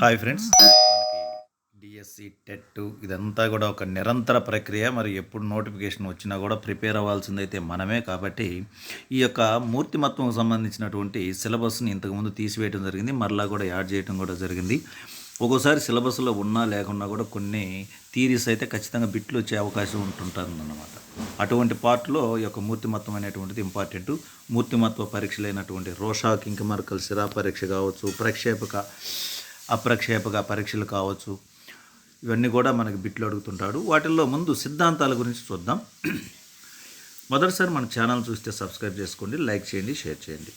Hi friends. మనకి DSC TET ఇదంతా కూడా ఒక నిరంతర ప్రక్రియ. మరి ఎప్పుడు నోటిఫికేషన్ వచ్చినా కూడా ప్రిపేర్ అవ్వాల్సిందైతే మనమే కాబట్టి ఈ యొక్క మూర్తిమత్వం సంబంధించినటువంటి సిలబస్ని ఇంతకుముందు తీసివేయడం జరిగింది. మరలా కూడా యాడ్ చేయడం కూడా జరిగింది. ఒక్కోసారి సిలబస్లో ఉన్నా లేకున్నా కూడా కొన్ని థీరీస్ అయితే ఖచ్చితంగా బిట్లు వచ్చే అవకాశం ఉంటుంటుంది అన్నమాట అటువంటి పార్ట్లో ఈ యొక్క మూర్తిమత్వం అనేటువంటిది ఇంపార్టెంట్ మూర్తిమత్వ పరీక్షలైనటువంటి రోషా కింకమర్కల్ సిరా పరీక్ష కావచ్చు ప్రక్షేపక అప్రక్షేపక పరీక్షలు కావచ్చు. ఇవన్నీ కూడా మనకి బిట్లు అడుగుతుంటాడు. వాటిల్లో ముందు సిద్ధాంతాల గురించి చూద్దాం. మొదటిసారి మన ఛానల్ చూస్తే సబ్స్క్రైబ్ చేసుకోండి లైక్ చేయండి షేర్ చేయండి.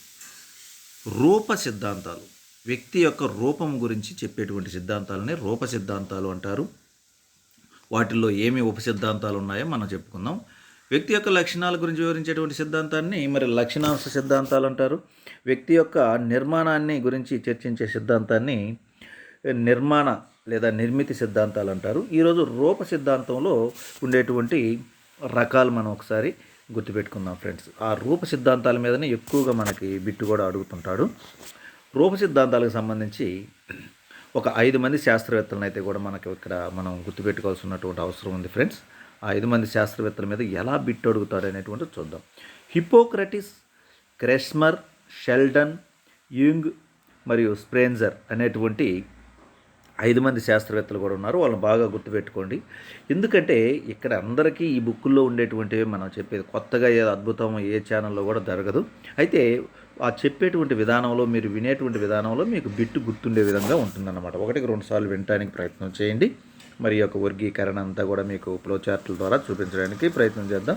రూప సిద్ధాంతాలు. వ్యక్తి యొక్క రూపం గురించి చెప్పేటువంటి సిద్ధాంతాలని రూప సిద్ధాంతాలు అంటారు. వాటిల్లో ఏమి ఉప సిద్ధాంతాలు ఉన్నాయో మనం చెప్పుకుందాం. వ్యక్తి యొక్క లక్షణాల గురించి వివరించేటువంటి సిద్ధాంతాన్ని మరి లక్షణాంశ సిద్ధాంతాలు అంటారు. వ్యక్తి యొక్క నిర్మాణాన్ని గురించి చర్చించే సిద్ధాంతాన్ని నిర్మాణ లేదా నిర్మితి సిద్ధాంతాలు అంటారు ఈరోజు రూప సిద్ధాంతంలో ఉండేటువంటి రకాలు మనం ఒకసారి గుర్తుపెట్టుకుందాం ఫ్రెండ్స్. ఆ రూప సిద్ధాంతాల మీదనే ఎక్కువగా మనకి బిట్టు కూడా అడుగుతుంటాడు. రూప సిద్ధాంతాలకు సంబంధించి ఒక ఐదు మంది శాస్త్రవేత్తలను అయితే కూడా మనకి ఇక్కడ మనం గుర్తుపెట్టుకోవాల్సి ఉన్నటువంటి అవసరం ఉంది ఫ్రెండ్స్. ఆ ఐదు మంది శాస్త్రవేత్తల మీద ఎలా బిట్టు అడుగుతాడు అనేటువంటిది చూద్దాం. హిపోక్రటిస్ క్రెస్మర్ షెల్డన్ యూంగ్ మరియు స్ప్రేంజర్ అనేటువంటి ఐదు మంది శాస్త్రవేత్తలు కూడా ఉన్నారు. వాళ్ళని బాగా గుర్తుపెట్టుకోండి. ఎందుకంటే ఇక్కడ అందరికీ ఈ బుక్కుల్లో ఉండేటువంటివి మనం చెప్పేది. కొత్తగా ఏ అద్భుతం ఏ ఛానల్లో కూడా జరగదు. అయితే ఆ చెప్పేటువంటి విధానంలో మీరు వినేటువంటి విధానంలో మీకు బిట్టు గుర్తుండే విధంగా ఉంటుందన్నమాట. ఒకటికి రెండు సార్లు వినడానికి ప్రయత్నం చేయండి. మరి యొక్క వర్గీకరణ అంతా కూడా మీకు ఫ్లో చార్ట్ల ద్వారా చూపించడానికి ప్రయత్నం చేద్దాం.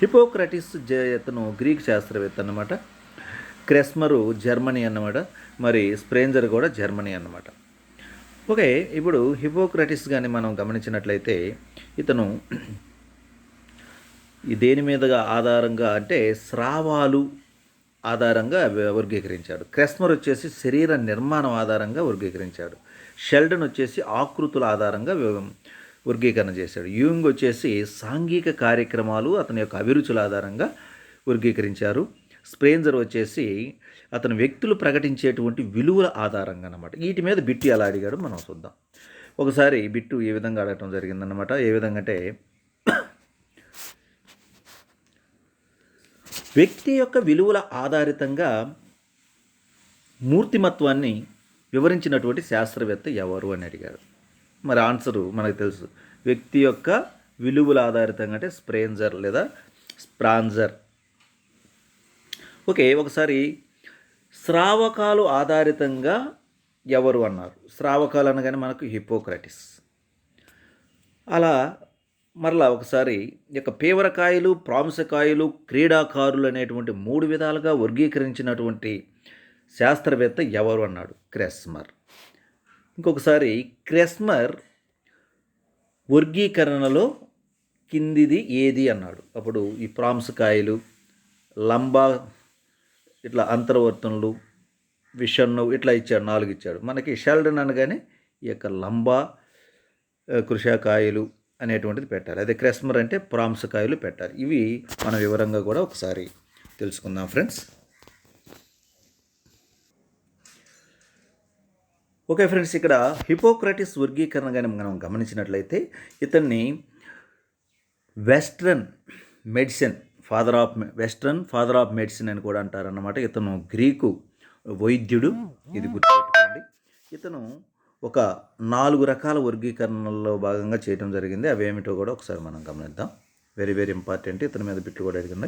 హిపోక్రటిస్ జతను గ్రీక్ శాస్త్రవేత్త అన్నమాట. క్రెస్మరు జర్మనీ అన్నమాట. మరి స్ప్రేంజర్ కూడా జర్మనీ అన్నమాట. ఓకే ఇప్పుడు హిపోక్రటిస్ కానీ మనం గమనించినట్లయితే ఇతను దేని మీదగా ఆధారంగా అంటే స్రావాలు ఆధారంగా వర్గీకరించాడు. క్రెస్మర్ వచ్చేసి శరీర నిర్మాణం ఆధారంగా వర్గీకరించాడు. షెల్డన్ వచ్చేసి ఆకృతుల ఆధారంగా వర్గీకరణ చేశాడు. యూయింగ్ వచ్చేసి సాంఘిక కార్యక్రమాలు అతని యొక్క అభిరుచుల ఆధారంగా వర్గీకరించారు. స్ప్రేంజర్ వచ్చేసి అతను వ్యక్తులు ప్రకటించేటువంటి విలువల ఆధారంగా అన్నమాట. వీటి మీద బిట్టు ఎలా అడిగాడు మనం చూద్దాం. ఒకసారి బిట్టు ఏ విధంగా అడగటం జరిగిందన్నమాట. ఏ విధంగా అంటే వ్యక్తి యొక్క విలువల ఆధారితంగా మూర్తిమత్వాన్ని వివరించినటువంటి శాస్త్రవేత్త ఎవరు అని అడిగారు మరి ఆన్సరు మనకు తెలుసు. వ్యక్తి యొక్క విలువల ఆధారితంగా అంటే స్ప్రేంజర్ లేదా స్ప్రాంజర్. ఓకే ఒకసారి శ్రావకాలు ఆధారితంగా ఎవరు అన్నారు? శ్రావకాలు అనగానే మనకు హిపోక్రటిస్ అలా మరలా ఒకసారి యొక్క పీవరకాయలు ప్రాంసకాయలు క్రీడాకారులు అనేటువంటి మూడు విధాలుగా వర్గీకరించినటువంటి శాస్త్రవేత్త ఎవరు అన్నాడు? క్రెస్మర్. ఇంకొకసారి క్రెస్మర్ వర్గీకరణలో కిందిది ఏది అన్నాడు? అప్పుడు ఈ ప్రాంసకాయలు లంబా ఇట్లా అంతర్వర్తనలు విషన్ను ఇట్లా ఇచ్చాడు నాలుగు ఇచ్చాడు మనకి షెల్డన్ అనగానే ఈ యొక్క లంబా ఆ, కృషాకాయలు అనేటువంటిది పెట్టాలి. అదే క్రెస్మర్ అంటే ప్రాంసకాయలు పెట్టాలి. ఇవి మన వివరంగా కూడా ఒకసారి తెలుసుకుందాం ఫ్రెండ్స్. ఓకే ఫ్రెండ్స్ ఇక్కడ హిపోక్రటిస్ వర్గీకరణ కానీ మనం గమనించినట్లయితే ఇతన్ని western medicine father of western father of medicine అని కూడా అంటారన్నమాట. ఇతను గ్రీకు వైద్యుడు. ఇది గుర్తుపెట్టుకోండి. ఇతను ఒక నాలుగు రకాల వర్గీకరణల్లో భాగంగా చేయడం జరిగింది. అవి ఏమిటో కూడా ఒకసారి మనం గమనిద్దాం. Very very important. ఇతని మీద బిట్లు కూడా అడిగింది.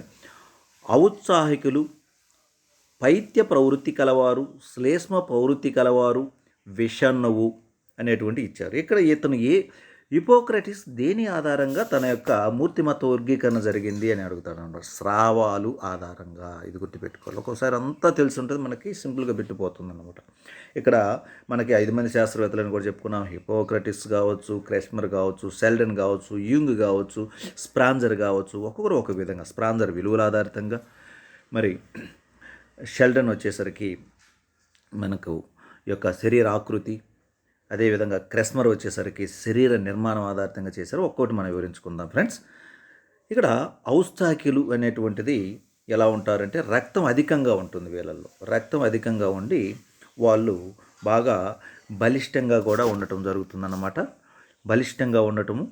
ఔత్సాహికులు పైత్య ప్రవృత్తి కలవారు శ్లేష్మ ప్రవృత్తి కలవారు విషణువు అనేటువంటి ఇచ్చారు. ఇక్కడ ఇతను ఏ హిపోక్రటిస్ దేని ఆధారంగా తన యొక్క మూర్తిమత్వ వర్గీకరణ జరిగింది అని అడుగుతాడు అనమాట స్రావాలు ఆధారంగా ఇది గుర్తుపెట్టుకోవాలి. ఒక్కోసారి అంతా తెలిసి ఉంటుంది మనకి సింపుల్గా పెట్టిపోతుంది అనమాట ఇక్కడ మనకి ఐదు మంది శాస్త్రవేత్తలను కూడా చెప్పుకున్నాం. హిపోక్రటిస్ కావచ్చు క్రెస్మర్ కావచ్చు సెల్డన్ కావచ్చు యూంగ్ కావచ్చు స్ప్రాంజర్ కావచ్చు ఒక్కొక్కరు ఒక విధంగా. స్ప్రాంజర్ విలువల ఆధారితంగా. మరి షెల్డన్ వచ్చేసరికి మనకు యొక్క శరీర ఆకృతి అదేవిధంగా క్రెస్మర్ వచ్చేసరికి శరీర నిర్మాణం ఆధారితంగా చేశారు. ఒక్కోటి మనం వివరించుకుందాం ఫ్రెండ్స్. ఇక్కడ ఔస్తాకిలు అనేటువంటిది ఎలా ఉంటారంటే రక్తం అధికంగా ఉంటుంది వీళ్ళల్లో రక్తం అధికంగా ఉండి వాళ్ళు బాగా బలిష్టంగా కూడా ఉండటం జరుగుతుందన్నమాట. బలిష్టంగా ఉండటము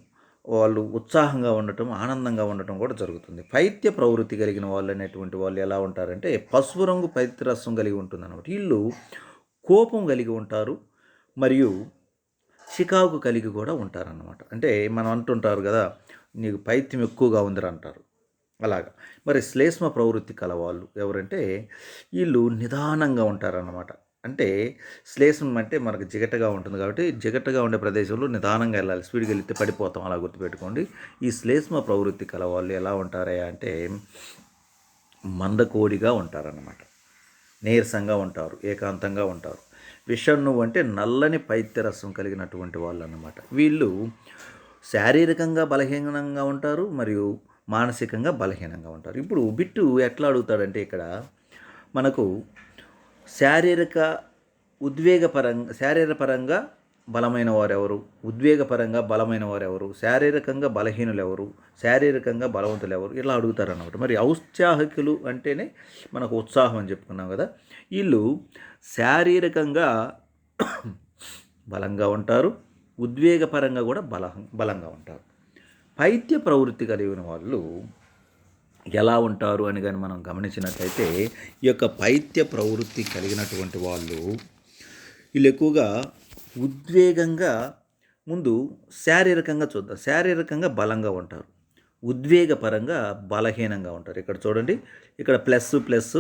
వాళ్ళు ఉత్సాహంగా ఉండటం ఆనందంగా ఉండటం కూడా జరుగుతుంది. పైత్య ప్రవృత్తి కలిగిన వాళ్ళు అనేటువంటి వాళ్ళు ఎలా ఉంటారంటే పసుపు రంగు పైత్యరసం కలిగి ఉంటుంది అనమాట వీళ్ళు కోపం కలిగి ఉంటారు మరియు చికాకు కలిగి కూడా ఉంటారన్నమాట. అంటే మనం అంటుంటారు కదా నీకు పైత్యం ఎక్కువగా ఉందిరా అంటారు. అలాగా. మరి శ్లేష్మ ప్రవృత్తి కలవాళ్ళు ఎవరంటే వీళ్ళు నిదానంగా ఉంటారన్నమాట. అంటే శ్లేషం అంటే మనకు జిగటగా ఉంటుంది కాబట్టి జిగటగా ఉండే ప్రదేశంలో నిదానంగా వెళ్ళాలి. స్పీడ్గా వెళ్తే పడిపోతాం అలా గుర్తుపెట్టుకోండి. ఈ శ్లేష్మ ప్రవృత్తి కలవాళ్ళు ఎలా ఉంటారా అంటే మందకోడిగా ఉంటారన్నమాట. నీరసంగా ఉంటారు ఏకాంతంగా ఉంటారు. విషణ్ణు అంటే నల్లని పైత్యరసం కలిగినటువంటి వాళ్ళు అన్నమాట వీళ్ళు శారీరకంగా బలహీనంగా ఉంటారు మరియు మానసికంగా బలహీనంగా ఉంటారు. ఇప్పుడు బిట్టు ఎట్లా అడుగుతాడంటే ఇక్కడ మనకు శారీరక ఉద్వేగపరంగా శారీరపరంగా బలమైన వారెవరు? ఉద్వేగపరంగా బలమైన వారెవరు? శారీరకంగా బలహీనులు ఎవరు శారీరకంగా బలవంతులు ఎవరు ఇలా అడుగుతారు అన్నమాట మరి ఔత్సాహికులు అంటేనే మనకు ఉత్సాహం అని చెప్పుకున్నాం కదా. వీళ్ళు శారీరకంగా బలంగా ఉంటారు ఉద్వేగపరంగా కూడా బల బలంగా ఉంటారు. పైత్య ప్రవృత్తి కలిగిన వాళ్ళు ఎలా ఉంటారు అని కానీ మనం గమనించినట్లయితే ఈ యొక్క పైత్య ప్రవృత్తి కలిగినటువంటి వాళ్ళు వీళ్ళు ఎక్కువగా ఉద్వేగంగా ముందు శారీరకంగా చూద్దాం. శారీరకంగా బలంగా ఉంటారు. ఉద్వేగపరంగా బలహీనంగా ఉంటారు. ఇక్కడ చూడండి ఇక్కడ ప్లస్ ప్లస్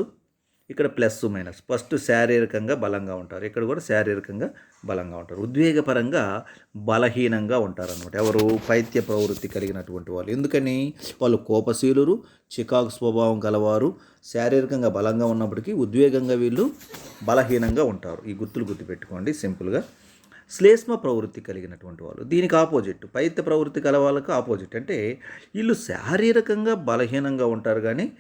ఇక్కడ ప్లస్ మైనస్. ఫస్ట్ శారీరకంగా బలంగా ఉంటారు. ఇక్కడ కూడా శారీరకంగా బలంగా ఉంటారు. ఉద్వేగపరంగా బలహీనంగా ఉంటారు అనమాట ఎవరు పైత్య ప్రవృత్తి కలిగినటువంటి వాళ్ళు. ఎందుకని? వాళ్ళు కోపశీలురు చికాకు స్వభావం గలవారు. శారీరకంగా బలంగా ఉన్నప్పటికీ ఉద్వేగంగా వీళ్ళు బలహీనంగా ఉంటారు. ఈ గుర్తులు గుర్తుపెట్టుకోండి సింపుల్గా. శ్లేష్మ ప్రవృత్తి కలిగినటువంటి వాళ్ళు. దీనికి ఆపోజిట్. పైత్య ప్రవృత్తి గల వాళ్ళకు ఆపోజిట్. అంటే వీళ్ళు శారీరకంగా బలహీనంగా ఉంటారు కానీ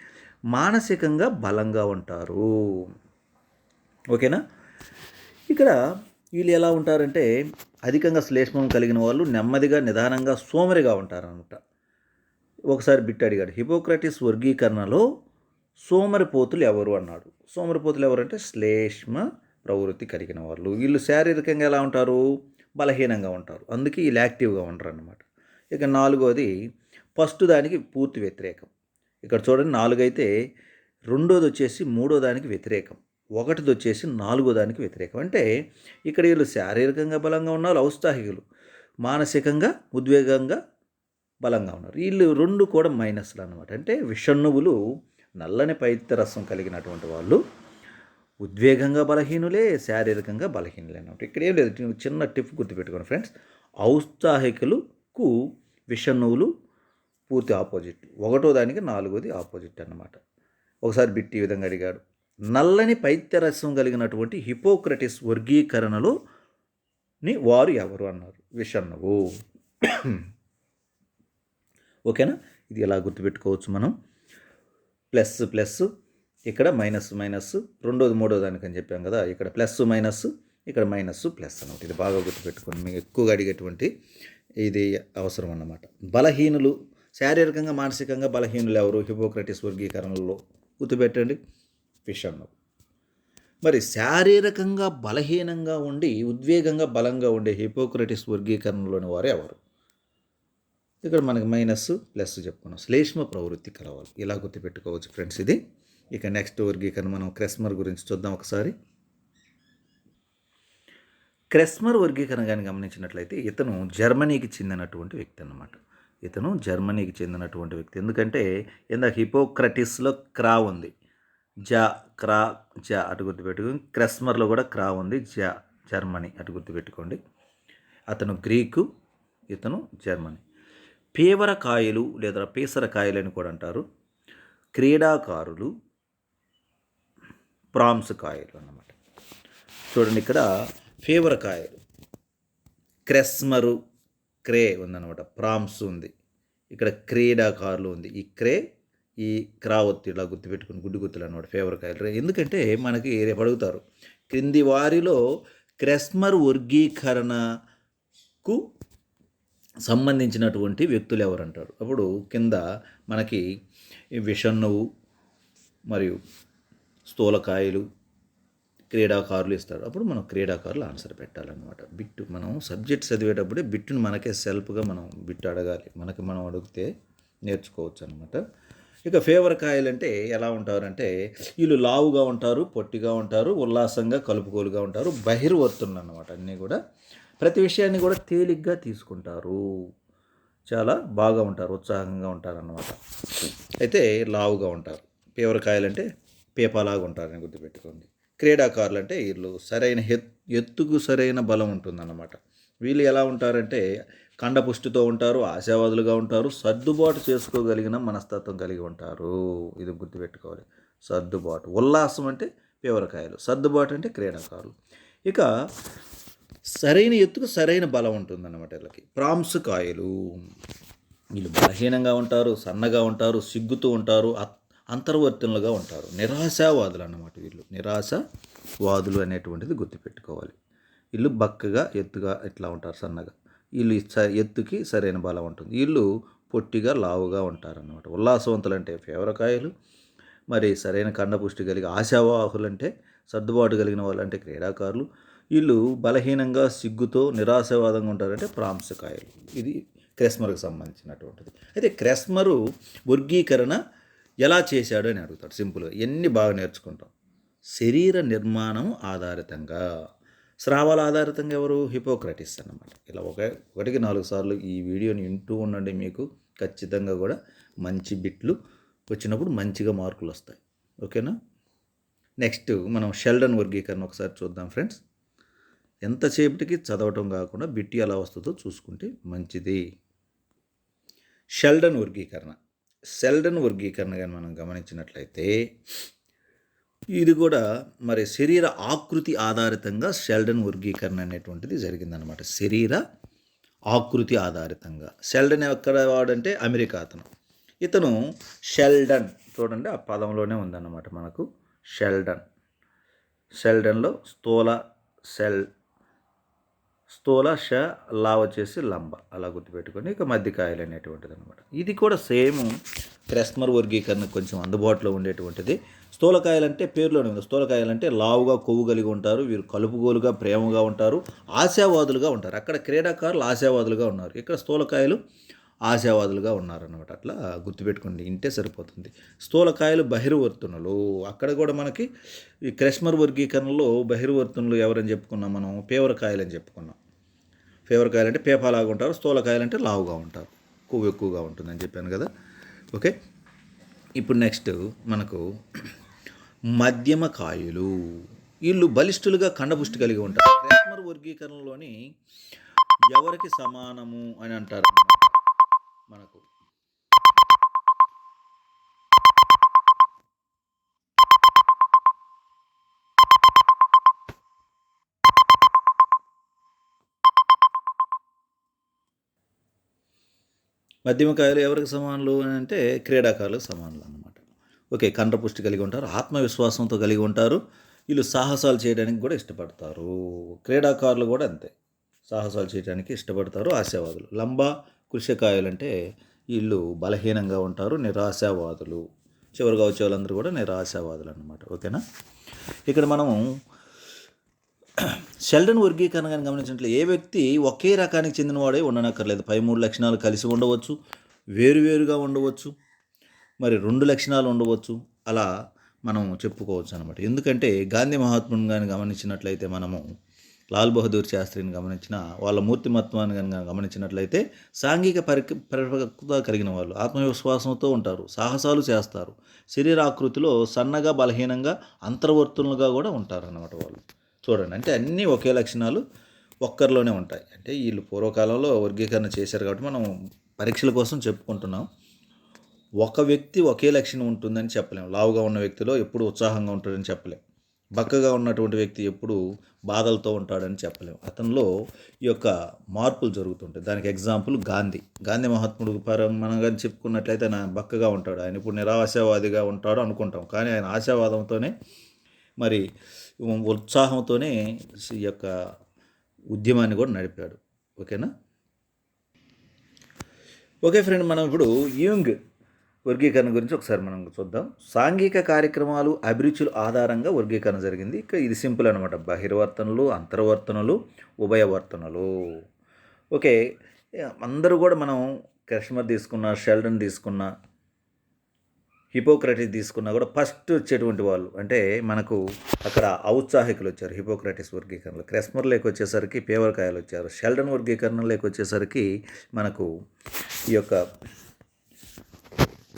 మానసికంగా బలంగా ఉంటారు. ఓకేనా? ఇక్కడ వీళ్ళు ఎలా ఉంటారంటే అధికంగా శ్లేష్మం కలిగిన వాళ్ళు నెమ్మదిగా నిదానంగా సోమరిగా ఉంటారనమాట ఒకసారి బిట్ అడిగాడు హిపోక్రటిస్ వర్గీకరణలో సోమరిపోతులు ఎవరు? అన్నాడు. సోమరిపోతులు ఎవరంటే శ్లేష్మ ప్రవృత్తి కలిగిన వాళ్ళు. వీళ్ళు శారీరకంగా ఎలా ఉంటారు? బలహీనంగా ఉంటారు. అందుకే వీళ్ళు యాక్టివ్గా ఉంటారు అనమాట ఇక నాలుగోది ఫస్ట్ దానికి పూర్తి వ్యతిరేకం. ఇక్కడ చూడండి నాలుగు అయితే రెండోది వచ్చేసి మూడో దానికి వ్యతిరేకం. ఒకటిది వచ్చేసి నాలుగో దానికి వ్యతిరేకం. అంటే ఇక్కడ వీళ్ళు శారీరకంగా బలంగా ఉన్నారు ఔత్సాహికులు. మానసికంగా ఉద్వేగంగా బలంగా ఉన్నారు. వీళ్ళు రెండు కూడా మైనస్లు అనమాట అంటే విషణువులు నల్లని పైత్యరసం కలిగినటువంటి వాళ్ళు ఉద్వేగంగా బలహీనులే శారీరకంగా బలహీనులే అన్నమాట ఇక్కడ ఏం లేదు చిన్న టిప్ గుర్తుపెట్టుకోండి ఫ్రెండ్స్. ఔత్సాహికులకు విషణువులు పూర్తి ఆపోజిట్. ఒకటో దానికి నాలుగోది ఆపోజిట్ అన్నమాట. ఒకసారి బిట్టి ఈ విధంగా అడిగాడు. నల్లని పైత్యరసం కలిగినటువంటి హిపోక్రటిస్ వర్గీకరణలో ని వారు ఎవరు అన్నారు? విషన్నవు. ఓకేనా? ఇది ఎలా గుర్తుపెట్టుకోవచ్చు మనం? Plus plus. ఇక్కడ మైనస్ మైనస్. రెండోది మూడో దానికి అని చెప్పాం కదా? ఇక్కడ ప్లస్ మైనస్. ఇక్కడ మైనస్ ప్లస్ అన్నమాట. ఇది బాగా గుర్తుపెట్టుకోండి మీకు ఎక్కువగా అడిగేటువంటి ఇది అవసరం అన్నమాట. బలహీనులు శారీరకంగా మానసికంగా బలహీనులు ఎవరు? హిపోక్రటిస్ వర్గీకరణలో గుర్తుపెట్టండి. ఫిష్ విషణ్ణు మరి శారీరకంగా బలహీనంగా ఉండి ఉద్వేగంగా బలంగా ఉండే హిపోక్రటిస్ వర్గీకరణలోని వారు ఎవరు? ఇక్కడ మనకి మైనస్ ప్లస్ చెప్పుకున్నాం. శ్లేష్మ ప్రవృత్తి కలవాలి ఇలా గుర్తుపెట్టుకోవచ్చు ఫ్రెండ్స్ ఇది. ఇక నెక్స్ట్ వర్గీకరణ మనం క్రెస్మర్ గురించి చూద్దాం ఒకసారి. క్రెస్మర్ వర్గీకరణ కానీ గమనించినట్లయితే ఇతను జర్మనీకి చెందినటువంటి వ్యక్తి అన్నమాట. ఇతను జర్మనీకి చెందినటువంటి వ్యక్తి. ఎందుకంటే ఇందాక హిపోక్రటిస్లో క్రా ఉంది. జా క్రా జా అటు గుర్తుపెట్టుకుని క్రెస్మర్లో కూడా క్రా ఉంది. జా జర్మనీ అటు గుర్తుపెట్టుకోండి. అతను గ్రీకు ఇతను జర్మనీ. పేవరకాయలు లేదా పీసరకాయలు అని కూడా అంటారు. క్రీడాకారులు ప్రామ్స్ కాయలు అన్నమాట. చూడండి ఇక్కడ ఫేవర్ కాయలు క్రెస్మరు క్రే ఉందన్నమాట. ప్రామ్స్ ఉంది. ఇక్కడ క్రీడాకారులు ఉంది. ఈ క్రే ఈ క్రావత్తు ఇలా గుర్తుపెట్టుకుని గుడ్డు గుర్తులు అనమాట ఫేవర్ కాయలు ఎందుకంటే మనకి రేపు అడుగుతారు క్రింది వారిలో క్రెస్మర్ వర్గీకరణకు సంబంధించినటువంటి వ్యక్తులు ఎవరు అంటారు అప్పుడు కింద మనకి విషణువు మరియు స్థూలకాయలు క్రీడాకారులు ఇస్తారు. అప్పుడు మనం క్రీడాకారులు ఆన్సర్ పెట్టాలన్నమాట. బిట్టు మనం సబ్జెక్ట్ చదివేటప్పుడే బిట్టును మనకే సెల్ఫ్గా మనం బిట్టు అడగాలి. మనకి మనం అడిగితే నేర్చుకోవచ్చు అనమాట ఇక ఫేవర్ కాయలు అంటే ఎలా ఉంటారంటే వీళ్ళు లావుగా ఉంటారు పొట్టిగా ఉంటారు ఉల్లాసంగా కలుపుకోలుగా ఉంటారు బహిర్వర్తులు అనమాట అన్నీ కూడా. ప్రతి విషయాన్ని కూడా తేలిగ్గా తీసుకుంటారు. చాలా బాగా ఉంటారు ఉత్సాహంగా ఉంటారు అన్నమాట అయితే లావుగా ఉంటారు. పేవరకాయలు అంటే పేపలాగా ఉంటారని గుర్తుపెట్టుకోండి. క్రీడాకారులు అంటే వీళ్ళు సరైన ఎత్తుకు సరైన బలం ఉంటుందన్నమాట. వీళ్ళు ఎలా ఉంటారంటే కండపుష్టితో ఉంటారు ఆశావాదులుగా ఉంటారు సర్దుబాటు చేసుకోగలిగిన మనస్తత్వం కలిగి ఉంటారు. ఇది గుర్తుపెట్టుకోవాలి. సర్దుబాటు. ఉల్లాసం అంటే పేవరకాయలు. సర్దుబాటు అంటే క్రీడాకారులు. ఇక సరైన ఎత్తుకు సరైన బలం ఉంటుందన్నమాట వీళ్ళకి. ప్రాంస్ కాయలు వీళ్ళు బలహీనంగా ఉంటారు సన్నగా ఉంటారు సిగ్గుతూ ఉంటారు అంతర్వర్తనులుగా ఉంటారు. నిరాశావాదులు అన్నమాట వీళ్ళు. నిరాశవాదులు అనేటువంటిది గుర్తుపెట్టుకోవాలి. వీళ్ళు బక్కగా ఎత్తుగా ఇట్లా ఉంటారు సన్నగా. వీళ్ళు ఎత్తుకి సరైన బలం ఉంటుంది. వీళ్ళు పొట్టిగా లావుగా ఉంటారన్నమాట. ఉల్లాసవంతులు అంటే ఫేవరకాయలు. మరి సరైన కండపుష్టి కలిగి ఆశావాహులు అంటే సర్దుబాటు కలిగిన వాళ్ళు అంటే క్రీడాకారులు. వీళ్ళు బలహీనంగా సిగ్గుతో నిరాశావాదంగా ఉంటారంటే ప్రాంశకాయలు. ఇది క్రెస్మర్కి సంబంధించినటువంటిది. అయితే క్రెస్మరు వర్గీకరణ ఎలా చేశాడు అని అడుగుతాడు. సింపుల్గా ఎన్ని బాగా నేర్చుకుంటాం? శరీర నిర్మాణం ఆధారితంగా. స్రావాల ఆధారితంగా ఎవరు? హిపోక్రటిస్ అన్నమాట. ఇలా ఒక ఒకటికి నాలుగు సార్లు ఈ వీడియోని వింటూ ఉండండి మీకు. ఖచ్చితంగా కూడా మంచి బిట్లు వచ్చినప్పుడు మంచిగా మార్కులు వస్తాయి. ఓకేనా? నెక్స్ట్ మనం షెల్డన్ వర్గీకరణ ఒకసారి చూద్దాం ఫ్రెండ్స్. ఎంతసేపటికి చదవటం కాకుండా బిట్టి ఎలా వస్తుందో చూసుకుంటే మంచిది. షెల్డన్ వర్గీకరణ. సెల్డన్ వర్గీకరణ కానీ మనం గమనించినట్లయితే ఇది కూడా మరి శరీర ఆకృతి ఆధారితంగా సెల్డన్ వర్గీకరణ అనేటువంటిది జరిగిందనమాట శరీర ఆకృతి ఆధారితంగా. సెల్డన్ ఎక్కడ వాడంటే అమెరికా అతను. ఇతను షెల్డన్ చూడండి ఆ పదంలోనే ఉందన్నమాట మనకు. షెల్డన్. షెల్డన్లో స్థూల సెల్ స్థూల ష లా వచ్చేసి లంబ అలా గుర్తుపెట్టుకొని ఇక మధ్యకాయలు అనేటువంటిది అనమాట ఇది కూడా సేమ్ క్రెస్మర్ వర్గీకరణ కొంచెం అందుబాటులో ఉండేటువంటిది. స్థూలకాయలు అంటే పేరులోనే ఉంది. స్థూలకాయలు అంటే లావుగా కొవ్వు కలిగి ఉంటారు. వీరు కలుపుగోలుగా ప్రేమగా ఉంటారు. ఆశావాదులుగా ఉంటారు. అక్కడ క్రీడాకారులు ఆశావాదులుగా ఉన్నారు. ఇక్కడ స్థూలకాయలు ఆశావాదులుగా ఉన్నారన్నమాట. అట్లా గుర్తుపెట్టుకోండి. ఇంటే సరిపోతుంది. స్థూలకాయలు బహిర్వర్తనులు. అక్కడ కూడా మనకి ఈ క్రెస్మర్ వర్గీకరణలో బహిర్వర్తనులు ఎవరని చెప్పుకున్నాం మనం? పేవరకాయలు అని చెప్పుకున్నాం. ఫేవర్ అంటే పేపాలాగా ఉంటారు స్థూలకాయలు అంటే లావుగా ఉంటారు. కొవ్వు ఎక్కువగా ఉంటుందని చెప్పాను కదా. ఓకే? ఇప్పుడు నెక్స్ట్ మనకు మధ్యమ కాయలు. వీళ్ళు బలిష్ఠులుగా కండపుష్టి కలిగి ఉంటారు. క్రెస్మర్ వర్గీకరణలోని ఎవరికి సమానము అని అంటారు మనకు. మధ్యమకాయలు ఎవరికి సమానులు అని అంటే క్రీడాకారులకు సమానులు అన్నమాట. ఓకే కండ్రపుష్టి కలిగి ఉంటారు ఆత్మవిశ్వాసంతో కలిగి ఉంటారు వీళ్ళు సాహసాలు చేయడానికి కూడా ఇష్టపడతారు. క్రీడాకారులు కూడా అంతే సాహసాలు చేయడానికి ఇష్టపడతారు ఆశావాదులు. లంబా కృషికాయలు అంటే వీళ్ళు బలహీనంగా ఉంటారు నిరాశావాదులు. చివరిగా వచ్చే వాళ్ళందరూ కూడా నిరాశావాదులు అనమాట ఓకేనా? ఇక్కడ మనము షెల్డన్ వర్గీకరణ కానీ గమనించినట్లు ఏ వ్యక్తి ఒకే రకానికి చెందినవాడే ఉండనక్కర్లేదు. పై మూడు లక్షణాలు కలిసి ఉండవచ్చు వేరువేరుగా ఉండవచ్చు మరి రెండు లక్షణాలు ఉండవచ్చు. అలా మనం చెప్పుకోవచ్చు అనమాట ఎందుకంటే గాంధీ మహాత్ముని కానీ గమనించినట్లయితే మనము లాల్ బహదూర్ శాస్త్రిని గమనించిన వాళ్ళ మూర్తిమత్వాన్ని కనుక గమనించినట్లయితే సాంఘిక పరి పరిపక్వత కలిగిన వాళ్ళు ఆత్మవిశ్వాసంతో ఉంటారు సాహసాలు చేస్తారు శరీరాకృతిలో సన్నగా బలహీనంగా అంతర్వర్తులుగా కూడా ఉంటారు అన్నమాట వాళ్ళు. చూడండి. అంటే అన్నీ ఒకే లక్షణాలు ఒక్కరిలోనే ఉంటాయి. అంటే వీళ్ళు పూర్వకాలంలో వర్గీకరణ చేశారు కాబట్టి మనం పరీక్షల కోసం చెప్పుకుంటున్నాం. ఒక వ్యక్తి ఒకే లక్షణం ఉంటుందని చెప్పలేం. లావుగా ఉన్న వ్యక్తిలో ఎప్పుడు ఉత్సాహంగా ఉంటాడని చెప్పలేం. బక్కగా ఉన్నటువంటి వ్యక్తి ఎప్పుడు బాధలతో ఉంటాడని చెప్పలేం. అతనిలో ఈ యొక్క మార్పులు జరుగుతుంటాయి. దానికి ఎగ్జాంపుల్ గాంధీ. గాంధీ మహాత్ముడు పరం మనం కానీ చెప్పుకున్నట్లయితే ఆయన బక్కగా ఉంటాడు. ఆయన ఇప్పుడు నిరాశావాదిగా ఉంటాడు అనుకుంటాం. కానీ ఆయన ఆశావాదంతోనే మరి ఉత్సాహంతోనే ఈ యొక్క ఉద్యమాన్ని కూడా నడిపాడు. ఓకేనా? ఓకే ఫ్రెండ్ మనం ఇప్పుడు యూంగ్ వర్గీకరణ గురించి ఒకసారి మనం చూద్దాం. సాంఘిక కార్యక్రమాలు అభిరుచుల ఆధారంగా వర్గీకరణ జరిగింది. ఇక ఇది సింపుల్ అనమాట బహిర్వర్తనలు అంతర్వర్తనలు ఉభయవర్తనలు ఓకే అందరూ కూడా మనం కస్టమర్ తీసుకున్న షెల్డన్ తీసుకున్న హిపోక్రటిస్ తీసుకున్నా కూడా ఫస్ట్ వచ్చేటువంటి వాళ్ళు అంటే మనకు అక్కడ ఔత్సాహికులు వచ్చారు హిపోక్రటిస్ వర్గీకరణలో. క్రెస్మర్లోకి వచ్చేసరికి పేవరకాయలు వచ్చారు. షెల్డన్ వర్గీకరణలోకి వచ్చేసరికి మనకు ఈ యొక్క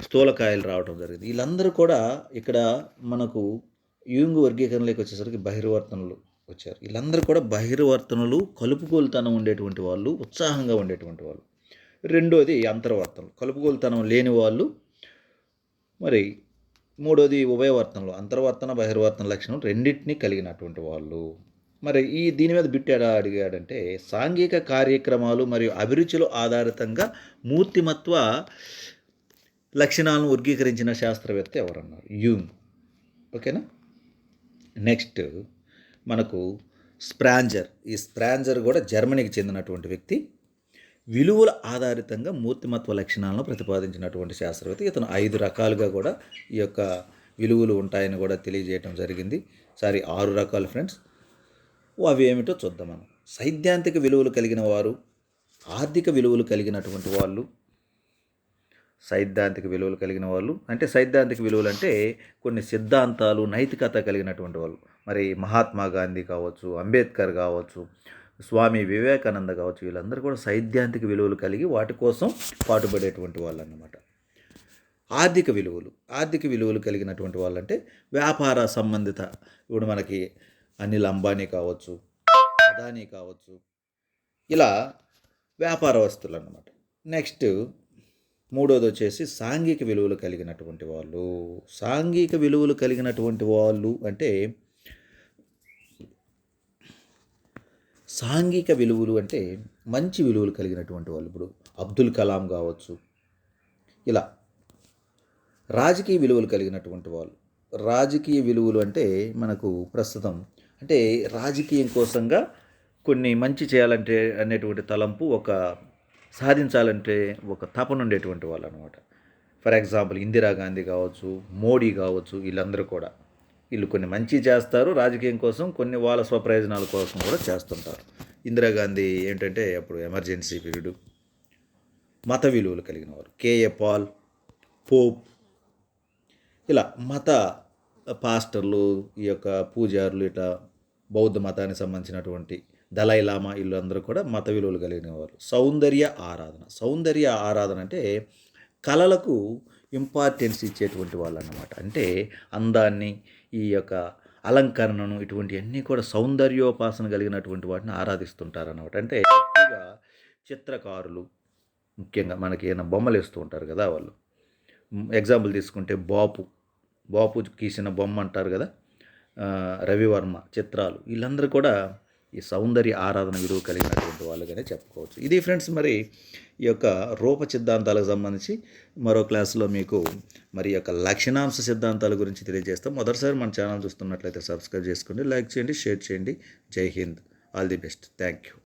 స్థూలకాయలు రావడం జరిగింది. వీళ్ళందరూ కూడా ఇక్కడ మనకు యూంగ్ వర్గీకరణలోకి వచ్చేసరికి బహిర్వర్తనలు వచ్చారు. వీళ్ళందరూ కూడా బహిర్వర్తనలు కలుపుకోలుతనం ఉండేటువంటి వాళ్ళు ఉత్సాహంగా ఉండేటువంటి వాళ్ళు. రెండోది అంతర్వర్తనలు. కలుపుకోలుతనం లేని వాళ్ళు మరి మూడోది ఉభయవర్తనలు అంతర్వర్తన బహిర్వర్తన లక్షణం రెండింటినీ కలిగినటువంటి వాళ్ళు. మరి ఈ దీని మీద బిట్ ఎలా అడిగాడంటే సాంఘిక కార్యక్రమాలు మరియు అభిరుచులు ఆధారితంగా మూర్తిమత్వ లక్షణాలను వర్గీకరించిన శాస్త్రవేత్త ఎవరన్నారు? యూంగ్. ఓకేనా? నెక్స్ట్ మనకు స్ప్రాంజర్. ఈ స్ప్రాంజర్ కూడా జర్మనీకి చెందినటువంటి వ్యక్తి. విలువల ఆధారితంగా మూర్తిమత్వ లక్షణాలను ప్రతిపాదించినటువంటి శాస్త్రవేత్త ఇతను ఐదు రకాలుగా కూడా ఈ యొక్క విలువలు ఉంటాయని కూడా తెలియజేయటం జరిగింది. సారీ ఆరు రకాలు ఫ్రెండ్స్. అవి ఏమిటో చూద్దాం మనం. సైద్ధాంతిక విలువలు కలిగిన వారు ఆర్థిక విలువలు కలిగినటువంటి వాళ్ళు సైద్ధాంతిక విలువలు కలిగిన వాళ్ళు అంటే సైద్ధాంతిక విలువలు అంటే కొన్ని సిద్ధాంతాలు నైతికత కలిగినటువంటి వాళ్ళు. మరి మహాత్మా గాంధీ కావచ్చు అంబేద్కర్ కావచ్చు స్వామి వివేకానంద కావచ్చు వీళ్ళందరూ కూడా సైద్ధాంతిక విలువలు కలిగి వాటి కోసం పాటుపడేటువంటి వాళ్ళు అన్నమాట ఆర్థిక విలువలు ఆర్థిక విలువలు కలిగినటువంటి వాళ్ళంటే వ్యాపార సంబంధిత ఇప్పుడు మనకి అనిల్ అంబానీ కావచ్చు అదానీ కావచ్చు ఇలా వ్యాపార వస్తువులు అన్నమాట నెక్స్ట్ మూడోది వచ్చేసి సాంఘిక విలువలు కలిగినటువంటి వాళ్ళు. సాంఘిక విలువలు కలిగినటువంటి వాళ్ళు అంటే సాంఘిక విలువలు అంటే మంచి విలువలు కలిగినటువంటి వాళ్ళు. ఇప్పుడు అబ్దుల్ కలాం కావచ్చు ఇలా రాజకీయ విలువలు కలిగినటువంటి వాళ్ళు. రాజకీయ విలువలు అంటే మనకు ప్రస్తుతం అంటే రాజకీయం కోసంగా కొన్ని మంచి చేయాలంటే అనేటువంటి తలంపు ఒక సాధించాలంటే ఒక తపన ఉండేటువంటి వాళ్ళు అనమాట ఫర్ ఎగ్జాంపుల్ ఇందిరాగాంధీ కావచ్చు మోడీ కావచ్చు వీళ్ళందరూ కూడా. వీళ్ళు కొన్ని మంచి చేస్తారు రాజకీయం కోసం కొన్ని వాళ్ళ స్వప్రయోజనాల కోసం కూడా చేస్తుంటారు. ఇందిరాగాంధీ ఏంటంటే అప్పుడు ఎమర్జెన్సీ పీరియడ్ మత విలువలు కలిగిన వారు. కేఏ పాల్ పోప్ ఇలా మత పాస్టర్లు ఈ యొక్క పూజారులు ఇట్లా బౌద్ధ మతానికి సంబంధించినటువంటి దలై లామా వీళ్ళు అందరూ కూడా మత విలువలు కలిగిన వారు. సౌందర్య ఆరాధన. సౌందర్య ఆరాధన అంటే కళలకు ఇంపార్టెన్స్ ఇచ్చేటువంటి వాళ్ళు అన్నమాట అంటే అందాన్ని ఈ యొక్క అలంకరణను ఇటువంటివన్నీ కూడా సౌందర్యోపాసన కలిగినటువంటి వాటిని ఆరాధిస్తుంటారన్నమాట. అంటే ఎక్కువగా చిత్రకారులు ముఖ్యంగా మనకి ఏమైనా బొమ్మలు వేస్తూ ఉంటారు కదా వాళ్ళు. ఎగ్జాంపుల్ తీసుకుంటే బాపు. బాపు గీసిన బొమ్మ అంటారు కదా రవివర్మ చిత్రాలు. వీళ్ళందరూ కూడా ఈ సౌందర్య ఆరాధన విలువ ఉన్నటువంటి వాళ్ళుగానే చెప్పుకోవచ్చు. ఇది ఫ్రెండ్స్ మరి ఈ యొక్క రూప సిద్ధాంతాలకు సంబంధించి మరో క్లాసులో మీకు మరి యొక్క లక్షణాంశ సిద్ధాంతాల గురించి తెలియజేస్తాం. మొదటిసారి మన ఛానల్ చూస్తున్నట్లయితే సబ్స్క్రైబ్ చేసుకోండి లైక్ చేయండి షేర్ చేయండి. జై Hind. All the best. Thank you